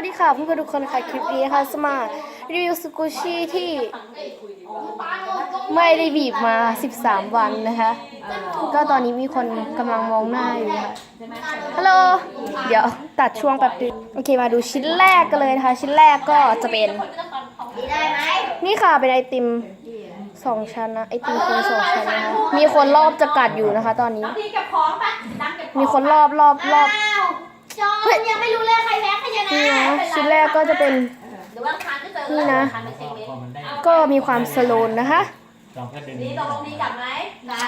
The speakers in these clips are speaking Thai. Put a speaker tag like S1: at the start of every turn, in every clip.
S1: วัสดีค่ะเพื่อนๆทุกคนค่ะคลิปนี้นะคะสมารีวิวสกูชี่ที่ไม่ได้บีบมา 13 วันนะคะ ก็ตอนนี้มีคนกำลังมองหน้าอยู่ค่ะฮัลโหลเดี๋ยวตัดช่วงแป๊บนึงโอเคมาดูชิ้นแรกกันเลยนะคะ ชิ้นแรกก็จะเป็น นี่ค่ะเป็นไอติมสองชั้นนะไอติมคนสองชั้นนะคะมีคนรอบจะกัดอยู่นะคะ ตอนนี้
S2: พี่เก็บของปะน้ำเก็บของ
S1: มีคนรอบรอบรอบ
S3: อ้าวจอนยังไม่รู้เลยใครแพ้ใครชนะ
S1: นี่นะชิ้นแร กก็จะเป็น
S2: หรือว่าคานก็เจอ
S1: นี่นะ
S2: คานไปเช็คเม
S4: พอมันได้
S1: ก็มีความสโลนนะคะ
S4: ลองแค่ดึง
S2: นี่ตกลงดีกลับไหม
S3: นะ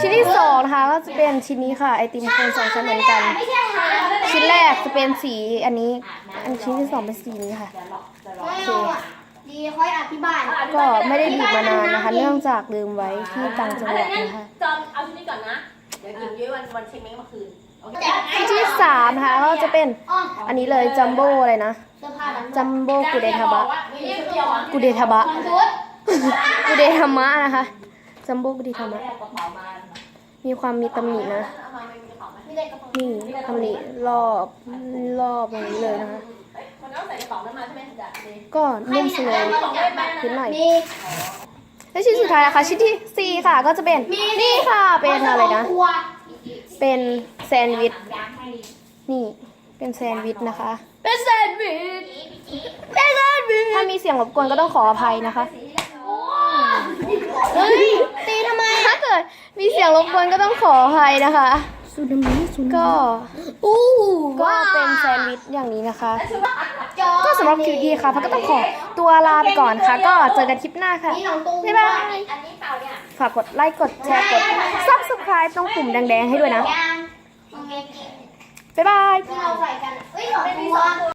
S1: ชิ้นที่สองนะคะก็จะเป็นชิ้นนี้ค่ะไอติมโคนสองชั้นเหมือนกัน
S3: ไม่ใช่ค่ะ
S1: ชิ้นแรกจะเป็นสีอันนี้ อันชิ้นที่สองเป็นสีนี้ค่ะ
S2: เดี๋ยวหลอกเดี๋ยวหลอก
S3: ไม่เอาอะดีค่อยอธิบาย
S1: ก็ไม่ได้บีบมานานนะคะ เนื่องจากลืมไว้ที่ต่างจังหวัดนะคะ
S2: จอมเอาชุดนี้ก่อนนะ เดี๋ยวกินยุ้ยวันวันเช็คเมฆเมื่อคืนโอเค
S1: ชิ้นที่สามนะคะก็จะเป็น
S3: อ้อม
S1: อันนี้เลยจัมโบ้อะไรนะ
S3: เสื้อผ้านั้น
S1: จัมโบ้กุเดทาบะ
S2: มีชุดเดียวอะ
S1: กุเดทาบะ
S3: ของชุด
S1: กุเดทามะนะคะจัมโบ้กุเดทามะ
S2: แม่กระเป๋ามา
S1: มีความมีตำหนินะ
S2: เอามาไม่มีกระเป๋าไหม
S3: มีแต่กระเป๋า
S1: นี่ตำหนิรอบรอบอย่างนี้เลยนะคะ
S2: เอ้ยมันต้องใส่กระเป๋านั้นมาใช่ไหมถึงจะดี
S1: ก็นุ่มสโลว์
S2: กระเป๋าได้ไหม
S1: ขึ้นหน่อย
S3: มี
S1: และชิ้นสุดท้ายนะคะชิ้นที่สี่ค่ะก็จะเป็นนี่ค่ะเป็นอะไรนะ
S3: ตัว
S1: เป็นแซนด์วิช
S3: ยางให้ดี
S1: นี่เป็นแซนด์วิชนะคะ
S3: เป็นแซนด์วิช
S1: เป็นแซนด์วิชถ้ามีเสียงรบกวนก็ต้องขออภัยนะคะ
S3: เฮ้ยตีทำไม
S1: ถ้าเกิดมีเสียงรบกวนก็ต้องขออภัยนะคะ ก็
S3: อู้
S1: ก็เป็นแซนด์วิชอย่างนี้นะคะ
S3: จอ
S1: ก็สำหรับคลิปนี้ค่ะพักก็ต้องขอตัวลาไปก่อนค่ะ ก็เจอกันคลิปหน้าค่ะ
S3: นี่น้องตุ้ง
S1: บ๊ายบาย
S2: อันนี้เปล่าเนี่ย
S1: ฝากกดไลค์กดแชร์กด subscribe ตรงปุ่มแดงๆให้ด้วยนะ
S3: ยางโอเค
S1: บ๊ายบาย